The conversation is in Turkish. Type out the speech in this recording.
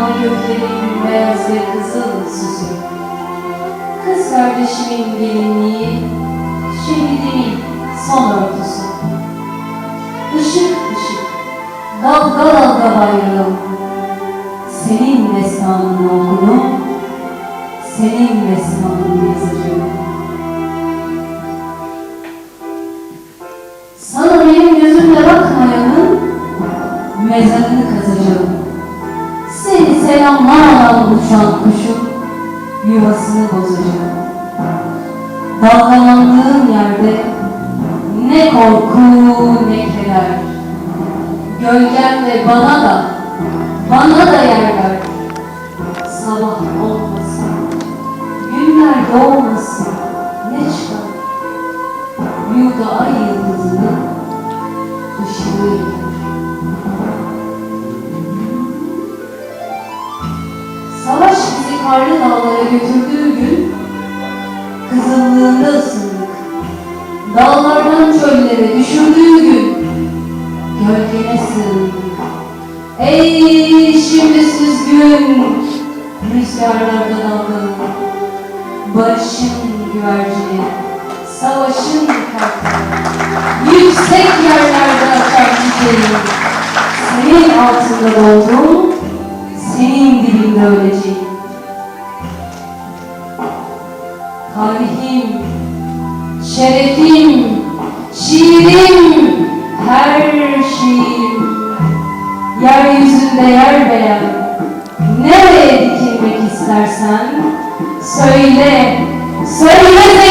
göklerin beyaz ve kızıl süsü. Kız kardeşimin gelinliği, şehidimin son örtüsü. Işık ışık, dalga dalga bayrağım. Senin destanını okudum, senin destanını Seni selamlarla uçan kuşun yuvasını bozacağım. Dalgalandığın yerde ne korku ne keder. Gölgen de bana da, bana da yer ver. Sabah olmasın, günler doğmasın, ne çıkar? Yuda ay yıldızının karlı dağlara götürdüğü gün kızıllığında ısındık. Dağlardan çöllere düşürdüğü gün gölgene sığındık. Ey şimdi süzgün rüzgarlarda dalgalı barışın güvercini, savaşın kartı, yüksek yerlerde açar çiçeği. Senin altında doğdum, senin dibinde öleceğim. Tarihim, şerefim, şiirim, her şeyim. Yeryüzünde yer beğen, nereye dikilmek istersen söyle, söyle